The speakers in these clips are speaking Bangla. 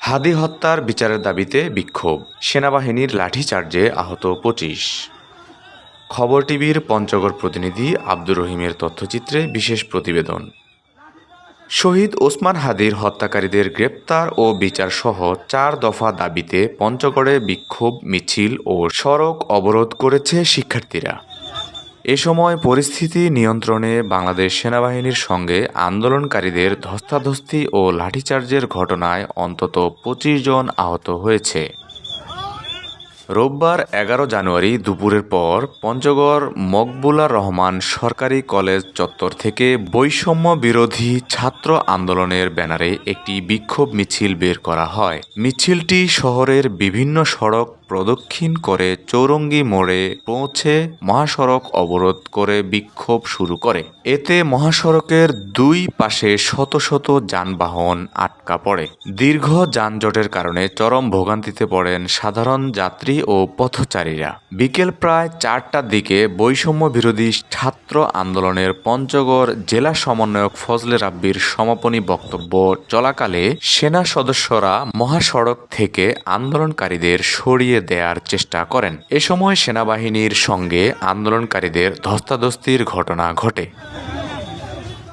হাদি হত্যার বিচারের দাবিতে বিক্ষোভ। সেনাবাহিনীর লাঠিচার্জে আহত পঁচিশ। খবর টিভির পঞ্চগড় প্রতিনিধি আব্দুর রহিমের তথ্যচিত্রে বিশেষ প্রতিবেদন। শহীদ ওসমান হাদির হত্যাকারীদের গ্রেপ্তার ও বিচার সহ চার দফা দাবিতে পঞ্চগড়ে বিক্ষোভ, মিছিল ও সড়ক অবরোধ করেছে শিক্ষার্থীরা। এ সময় পরিস্থিতি নিয়ন্ত্রণে বাংলাদেশ সেনাবাহিনীর সঙ্গে আন্দোলনকারীদের ধস্তাধস্তি ও লাঠিচার্জের ঘটনায় অন্তত পঁচিশ জন আহত হয়েছে। রোববার এগারো জানুয়ারি দুপুরের পর পঞ্চগড় মকবুলা রহমান সরকারি কলেজ চত্বর থেকে বৈষম্য বিরোধী ছাত্র আন্দোলনের ব্যানারে একটি বিক্ষোভ মিছিল বের করা হয়। মিছিলটি শহরের বিভিন্ন সড়ক প্রদক্ষিণ করে চৌরঙ্গি মোড়ে পৌঁছে মহাসড়ক অবরোধ করে বিক্ষোভ শুরু করে। এতে মহাসড়কের দুই পাশে শত শত যানবাহন আটকা পড়ে। দীর্ঘ যানজটের কারণে চরম ভোগান্তিতে পড়েন সাধারণ যাত্রী ও পথচারীরা। বিকেল প্রায় চারটার দিকে বৈষম্য বিরোধী ছাত্র আন্দোলনের পঞ্চগড় জেলা সমন্বয়ক ফজলে রাব্বির সমাপনী বক্তব্য চলাকালে সেনা সদস্যরা মহাসড়ক থেকে আন্দোলনকারীদের সরিয়ে দেওয়ার চেষ্টা করেন। এ সময় সেনাবাহিনীর সঙ্গে আন্দোলনকারীদের ধস্তাধস্তির ঘটনা ঘটে।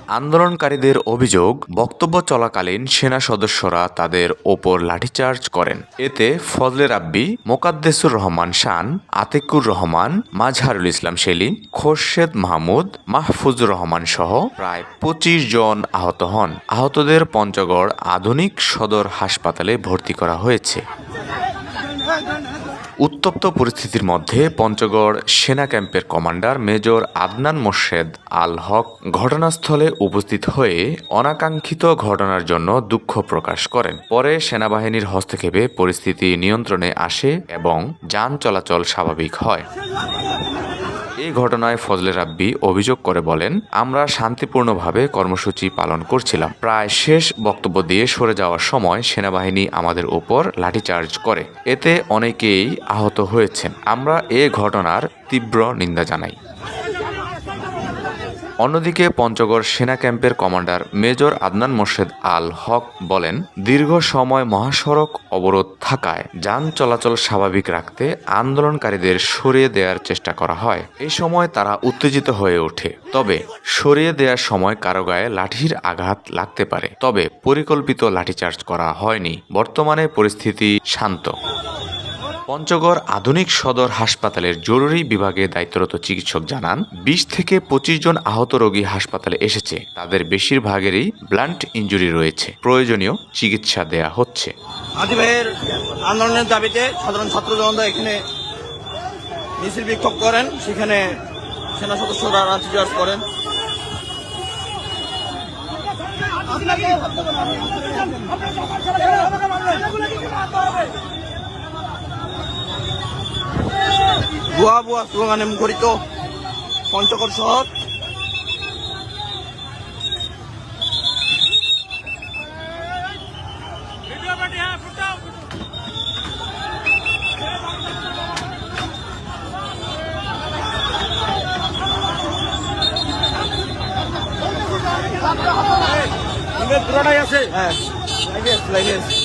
আন্দোলনকারীদের অভিযোগ, বক্তব্য চলাকালীন সেনা সদস্যরা তাদের ওপর লাঠিচার্জ করেন। এতে ফজলে রাব্বি, মোকাদ্দেসুর রহমান শান, আতিকুর রহমান, মাজহারুল ইসলাম সেলিম, খোরশেদ মাহমুদ, মাহফুজুর রহমান সহ প্রায় পঁচিশ জন আহত হন। আহতদের পঞ্চগড় আধুনিক সদর হাসপাতালে ভর্তি করা হয়েছে। উত্তপ্ত পরিস্থিতির মধ্যে পঞ্চগড় সেনা ক্যাম্পের কমান্ডার মেজর আদনান মোর্শেদ আল হক ঘটনাস্থলে উপস্থিত হয়ে অনাকাঙ্ক্ষিত ঘটনার জন্য দুঃখ প্রকাশ করেন। পরে সেনাবাহিনীর হস্তক্ষেপে পরিস্থিতি নিয়ন্ত্রণে আসে এবং যান চলাচল স্বাভাবিক হয়। এই ঘটনায় ফজলে রাব্বি অভিযোগ করে বলেন, আমরা শান্তিপূর্ণভাবে কর্মসূচি পালন করছিলাম। প্রায় শেষ বক্তব্য দিয়ে সরে যাওয়ার সময় সেনাবাহিনী আমাদের ওপর লাঠিচার্জ করে। এতে অনেকেই আহত হয়েছেন। আমরা এ ঘটনার তীব্র নিন্দা জানাই। অন্যদিকে পঞ্চগড় সেনা ক্যাম্পের কমান্ডার মেজর আদনান মোর্শেদ আল হক বলেন, দীর্ঘ সময় মহাসড়ক অবরোধ থাকায় যান চলাচল স্বাভাবিক রাখতে আন্দোলনকারীদের সরিয়ে দেওয়ার চেষ্টা করা হয়। এ সময় তারা উত্তেজিত হয়ে ওঠে। তবে সরিয়ে দেওয়ার সময় কারও গায়ে লাঠির আঘাত লাগতে পারে। তবে পরিকল্পিত লাঠিচার্জ করা হয়নি। বর্তমানে পরিস্থিতি শান্ত। পঞ্চগড় আধুনিক সদর হাসপাতালের জরুরি বিভাগে দায়িত্বরত চিকিৎসক জানান বিশ থেকে পঁচিশ জন আহত রোগী হাসপাতালে এসেছে তাদের বেশিরভাগেরই ব্লান্ট ইঞ্জুরি রয়েছে প্রয়োজনীয় চিকিৎসা দেয়া হচ্ছে আদি ভাইয়ের আন্দোলনের দাবিতে সাধারণ ছাত্র জনতা এখানে মিছিল বিক্ষোভ করেন সেখানে সেনা সদস্যরা লাঠিচার্জ করেন বুয়া বুয়া স্লোগানে মুখরিত পঞ্চগড় শহর। পুরোটাই আছে। হ্যাঁ। লাইনে আছে, লাইনে আছে।